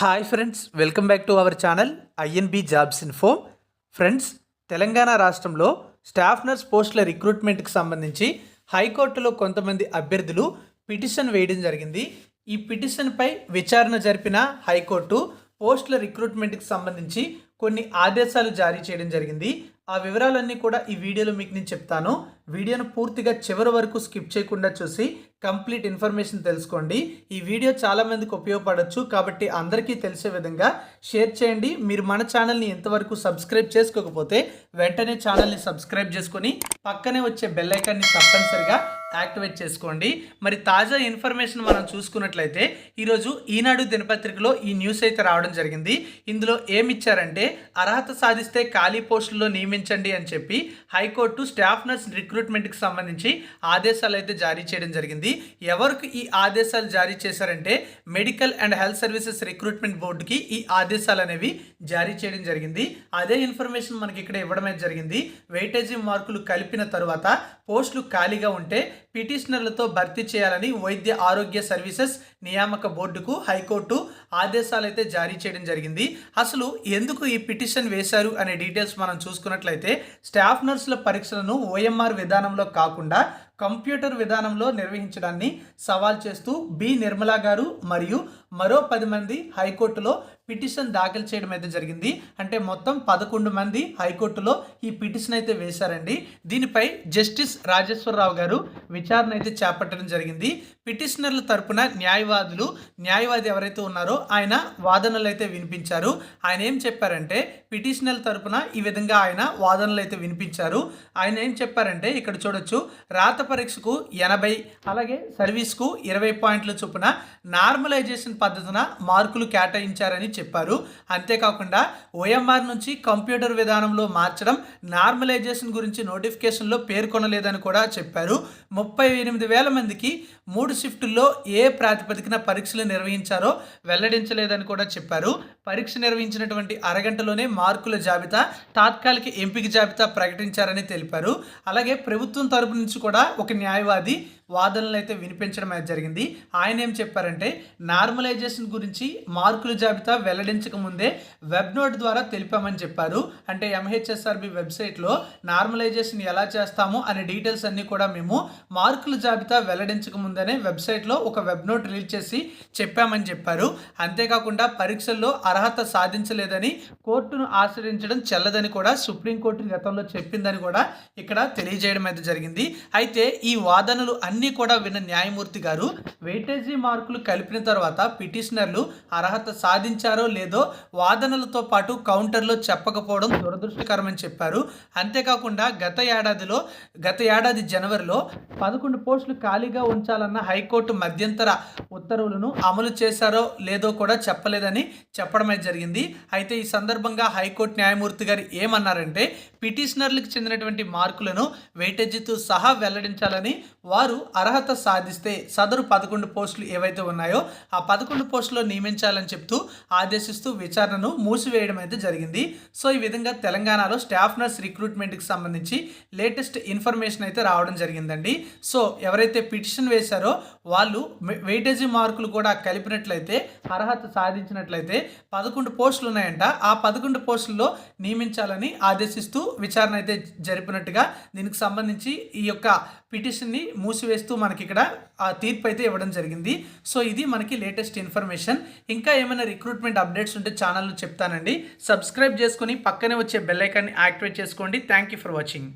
Hi friends welcome back to our channel INB jobs info friends Telangana రాష్ట్రంలో staff nurse పోస్టుల రిక్రూట్మెంట్కి సంబంధించి హైకోర్టులో కొంతమంది అభ్యర్థులు పిటిషన్ వేయడం జరిగింది. ఈ పిటిషన్పై విచారణ జరిపిన హైకోర్టు పోస్టుల రిక్రూట్మెంట్కి సంబంధించి కొన్ని ఆదేశాలు జారీ చేయడం జరిగింది. ఆ వివరాలన్నీ కూడా ఈ వీడియోలో మీకు నేను చెప్తాను. వీడియోను పూర్తిగా చివరి వరకు స్కిప్ చేయకుండా చూసి కంప్లీట్ ఇన్ఫర్మేషన్ తెలుసుకోండి. ఈ వీడియో చాలామందికి ఉపయోగపడవచ్చు కాబట్టి అందరికీ తెలిసే విధంగా షేర్ చేయండి. మీరు మన ఛానల్ని ఎంతవరకు సబ్స్క్రైబ్ చేసుకోకపోతే వెంటనే ఛానల్ని సబ్స్క్రైబ్ చేసుకొని పక్కనే వచ్చే బెల్ ఐకాన్ని తప్పనిసరిగా యాక్టివేట్ చేసుకోండి. మరి తాజా ఇన్ఫర్మేషన్ మనం చూసుకున్నట్లయితే ఈరోజు ఈనాడు దినపత్రికలో ఈ న్యూస్ అయితే రావడం జరిగింది. ఇందులో ఏమిచ్చారంటే అర్హత సాధిస్తే ఖాళీ పోస్టుల్లో నియమించండి అని చెప్పి హైకోర్టు స్టాఫ్ నర్స్ రిక్రూట్మెంట్కి సంబంధించి ఆదేశాలు అయితే జారీ చేయడం జరిగింది. ఎవరికి ఈ ఆదేశాలు జారీ చేశారంటే medical and health services recruitment బోర్డుకి ఈ ఆదేశాలు అనేవి జారీ చేయడం జరిగింది. అదే ఇన్ఫర్మేషన్ మనకి ఇక్కడ ఇవ్వడమే జరిగింది. వెయిటేజీ మార్కులు కలిపిన తరువాత పోస్టులు ఖాళీగా ఉంటే పిటిషనర్లతో భర్తీ చేయాలని వైద్య ఆరోగ్య సర్వీసెస్ నియామక బోర్డుకు హైకోర్టు ఆదేశాలు అయితే జారీ చేయడం జరిగింది. అసలు ఎందుకు ఈ పిటిషన్ వేశారు అనే డీటెయిల్స్ మనం చూసుకున్నట్లయితే స్టాఫ్ నర్సుల పరీక్షలను ఓఎంఆర్ విధానంలో కాకుండా కంప్యూటర్ విధానంలో నిర్వహించడాన్ని సవాల్ చేస్తూ బి. నిర్మలా గారు మరియు మరో పది మంది హైకోర్టులో పిటిషన్ దాఖలు చేయడం అయితే జరిగింది. అంటే మొత్తం పదకొండు మంది హైకోర్టులో ఈ పిటిషన్ అయితే వేశారండి. దీనిపై జస్టిస్ రాజేశ్వరరావు గారు విచారణ అయితే చేపట్టడం జరిగింది. పిటిషనర్ల తరపున న్యాయవాదులు న్యాయవాది ఎవరైతే ఉన్నారో ఆయన వాదనలు అయితే వినిపించారు. ఆయన ఏం చెప్పారంటే పిటిషనర్ల తరపున ఈ విధంగా ఆయన వాదనలు అయితే వినిపించారు. ఆయన ఏం చెప్పారంటే ఇక్కడ చూడొచ్చు రాత పరీక్షకు ఎనభై అలాగే సర్వీస్కు ఇరవై పాయింట్ల చొప్పున నార్మలైజేషన్ పద్ధతిన మార్కులు కేటాయించారని చెప్పారు. అంతేకాకుండా ఓఎంఆర్ నుంచి కంప్యూటర్ విధానంలో మార్చడం నార్మలైజేషన్ గురించి నోటిఫికేషన్లో పేర్కొనలేదని కూడా చెప్పారు. ముప్పై ఎనిమిది వేల మందికి మూడు షిఫ్టుల్లో ఏ ప్రాతిపదికన పరీక్షలు నిర్వహించారో వెల్లడించలేదని కూడా చెప్పారు. పరీక్ష నిర్వహించినటువంటి అరగంటలోనే మార్కుల జాబితా తాత్కాలిక ఎంపిక జాబితా ప్రకటించారని తెలిపారు. అలాగే ప్రభుత్వం తరపు నుంచి కూడా ఒక న్యాయవాది వాదనలు అయితే వినిపించడం అయితే జరిగింది. ఆయన ఏం చెప్పారంటే నార్మలైజేషన్ గురించి మార్కుల జాబితా వెల్లడించక ముందే వెబ్ నోట్ ద్వారా తెలిపామని చెప్పారు. అంటే ఎంహెచ్ఎస్ఆర్బి వెబ్సైట్లో నార్మలైజేషన్ ఎలా చేస్తాము అనే డీటెయిల్స్ అన్నీ కూడా మేము మార్కుల జాబితా వెల్లడించక ముందనే వెబ్సైట్లో ఒక వెబ్ నోట్ రిలీజ్ చేసి చెప్పామని చెప్పారు. అంతేకాకుండా పరీక్షల్లో అర్హత సాధించలేదని కోర్టును ఆశ్రయించడం చెల్లదని కూడా సుప్రీంకోర్టు గతంలో చెప్పిందని కూడా ఇక్కడ తెలియజేయడం అయితే జరిగింది. అయితే ఈ వాదనలు అన్ని అన్నీ కూడా విన్న న్యాయమూర్తి గారు వెయిటేజీ మార్కులు కలిపిన తర్వాత పిటిషనర్లు అర్హత సాధించారో లేదో వాదనలతో పాటు కౌంటర్లో చెప్పకపోవడం దురదృష్టకరమని చెప్పారు. అంతేకాకుండా గత ఏడాదిలో గత ఏడాది జనవరిలో పదకొండు పోస్టులు ఖాళీగా ఉంచాలన్న హైకోర్టు మధ్యంతర ఉత్తర్వులను అమలు చేశారో లేదో కూడా చెప్పలేదని చెప్పడమే జరిగింది. అయితే ఈ సందర్భంగా హైకోర్టు న్యాయమూర్తి గారు ఏమన్నారంటే పిటిషనర్లకు చెందినటువంటి మార్కులను వెయిటేజీతో సహా వెల్లడించాలని వారు అర్హత సాధిస్తే సదరు పదకొండు పోస్టులు ఏవైతే ఉన్నాయో ఆ పదకొండు పోస్టులో నియమించాలని చెప్తూ ఆదేశిస్తూ విచారణను మూసివేయడం అయితే జరిగింది. సో ఈ విధంగా తెలంగాణలో స్టాఫ్ నర్స్ రిక్రూట్మెంట్కి సంబంధించి లేటెస్ట్ ఇన్ఫర్మేషన్ అయితే రావడం జరిగిందండి. సో ఎవరైతే పిటిషన్ వేశారో వాళ్ళు వెయిటేజీ మార్కులు కూడా కలిపినట్లయితే అర్హత సాధించినట్లయితే పదకొండు పోస్టులు ఉన్నాయంట. ఆ పదకొండు పోస్టుల్లో నియమించాలని ఆదేశిస్తూ విచారణ అయితే జరిపినట్టుగా దీనికి సంబంధించి ఈ యొక్క పిటిషన్ని మూసివేస్తూ మనకి ఇక్కడ ఆ తీర్పు అయితే ఇవ్వడం జరిగింది. సో ఇది మనకి లేటెస్ట్ ఇన్ఫర్మేషన్ ఇంకా ఏమైనా రిక్రూట్మెంట్ అప్డేట్స్ ఉంటే ఛానల్ను చెప్తానండి. సబ్స్క్రైబ్ చేసుకొని పక్కనే వచ్చే బెల్ ఐకాన్ని యాక్టివేట్ చేసుకోండి. Thank you for watching